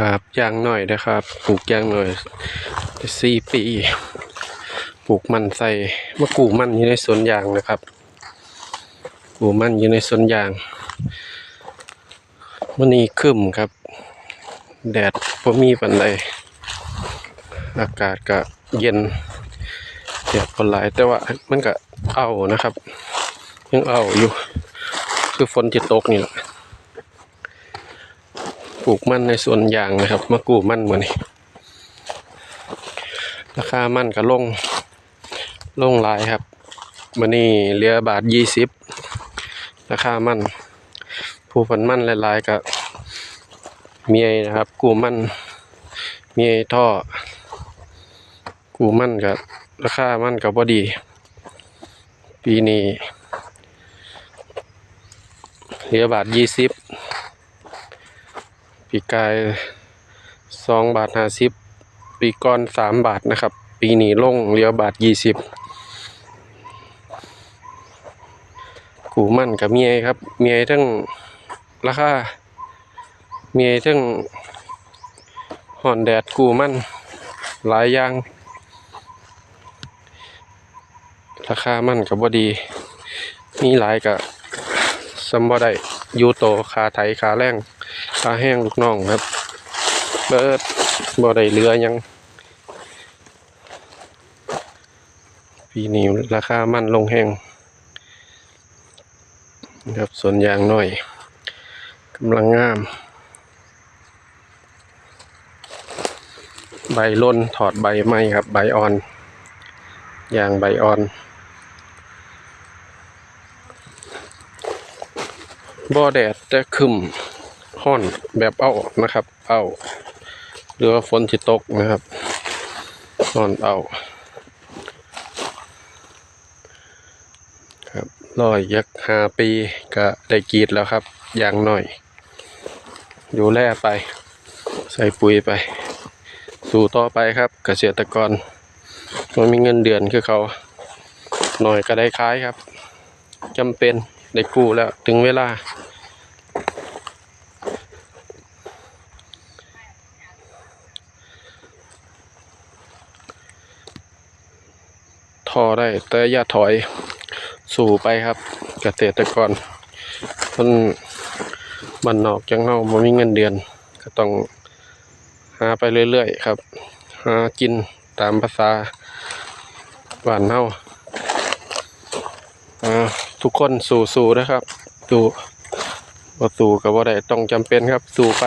ครับยางหน่อยนะครับปลูกยางหน่อยสี่ปีปลูกมันใส่มะกรูดมันอยู่ในสวนยางนะครับปลูกมันอยู่ในสวนยางวันนี้ครึ้มครับ แดดพอมีปันใดอากาศก็เย็นแดดพอหลายแต่ว่ามันก็เอานะครับ ยังเอาอยู่ คือฝนจะตกนี่แหละ ลูกมันในส่วนยางนะครับมะกรูดมันเหมือนนี้ราคามันก็ลงลงลายครับมันนี้เหลือบาทยี่สิบราคามัน ผู้พันมันลายๆก็เมียนะครับ กูมันเมียท่อ กูมันกับราคามันกับพอดี ปีนี้เหลือบาทยี่สิบ ปีกายสองบาทห้าสิบปีก่อนสามบาทนะครับ ปีหนีลงเหลือบาทยี่สิบกูมั่นกับเมียครับ เมียทั้งราคาเมียทั้งห่อนแดดกูมั่นหลายอย่าง ราคามั่นกับบดี มีหลายกับสมบ่ได้ยูโตคาไถคาแรง ปลาแห้งลูกน้องครับ เบิดบ่ได้เหลือยัง ปีนี้ราคามันลงแห้งครับส่วนยางน้อยกำลังงาม ใบล้นถอดใบไม้ครับ ใบอ่อนยางใบอ่อนบ่แดดแต่ครึม ห้อนแบบเอานะครับ เอาหรือว่าฝนที่ตกนะครับห้อนเอาครับรอยยักห้าปีก็ได้กรีดแล้วครับอย่างหน่อยดูแลไป ใส่ปุ๋ยไป สู่ต่อไปครับเกษตรกรมันมีเงินเดือนคือเขาหน่อยก็ได้คล้ายครับจำเป็นได้กู้แล้วถึงเวลา ทอได้ แต่อย่าถอยสู่ไปครับ เกษตรกรคนบ้านนอกจังเฮาบ่มีเงินเดือน ก็ต้องหาไปเรื่อยๆครับ หากินตามภาษาบ้านเฮาอ่าทุกคนสู้ๆนะครับสู้บ่สู้ก็บ่ได้ต้องจำเป็นครับ สู้ไป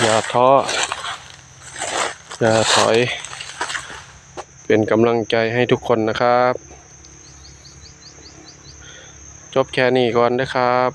อย่าท้ออย่าถอย เป็นกำลังใจให้ทุกคนนะครับ จบแค่นี้ก่อนนะครับ